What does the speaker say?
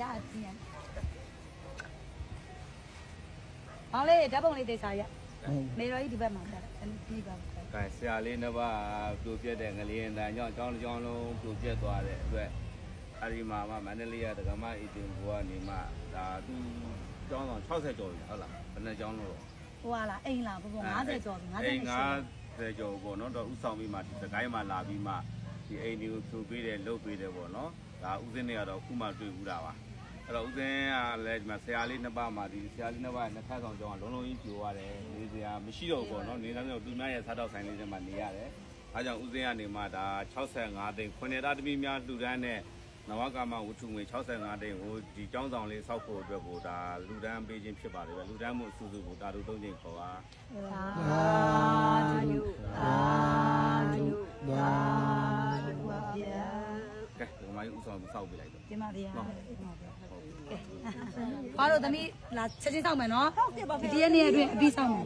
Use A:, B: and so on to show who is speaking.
A: ရစီရဟောင်းလေးဓာတ်ပုံလေးတေချာရမေရောကြီးဒီဘက်မှာတက်တယ်ဒီဘက်မှာ
B: ကဲဆရာလေးနှစ်ပါးပြိုပြက်တဲ့ငလျင်တန်ကြောင့်အကြောင်းတစ်ကြောင်းလုံးပြိုပြက်သွားတဲ့အတွက်အဲဒီမှာမှမန္တလေးကဒကမအီတင်ဘူကနေမှဒါသူကျောင်းဆောင်60ကျော်ပြီဟုတ်လားဘယ်နှစ်ကျောင်းလို့
A: ဟိုဟာလားအိမ်လားဘဘ50ကျော်ပြီ50
B: အိမ်
A: ကျော်
B: 50ကျော်ပေါ့နော်တော့ဥဆောင်ပြီးမှဒီစကိုင်းမှာလာပြီးမှဒီအိမ်တွေကိုဖြိုပေးတယ်လှုပ်ပေးတယ်ပေါ့နော် ဒါဥစဉ်တွေကတော့အခုမှတွေ့ဘူးတာပါအဲ့တော့ဥစဉ်ကလည်းဒီမှာဆရာလေးနှစ်ပါးမှာဒီဆရာလေးနှစ်ပါးနှစ်ခါဆောင်ကျောင်းကလုံးလုံးကြီးပြိုရတယ်နေစရာမရှိတော့ဘူးပေါ့နော်နေသားမျိုးသူများရဲ့စားတော့ဆိုင်လေးတွေမှာနေရတယ်အားကြောင့်ဥစဉ်ကနေမှဒါ65သိန်းခွနဲ့တာသမီးများလှူဒန်းတဲ့နဝကမဝတ္ထုငွေ65သိန်းကိုဒီကျောင်းဆောင်လေးစောက်ဖို့အတွက်ကိုဒါလူဒန်းပေးခြင်းဖြစ်ပါတယ်ပဲလူဒန်းမှုအစုစုကိုတာတို့သုံးချိန်ခေါ်ပါ
A: သာ
B: ကဲဒီမှာဥဆောင်ပြီးစောက်ပေးလိုက်တော့
A: ဒီမှာဗျာဘာလို့သမီးလာချက်ချင်းစောင့်မယ်နော်ဒီရက်နေ့အတွင်းအပြီးစောင့်မယ်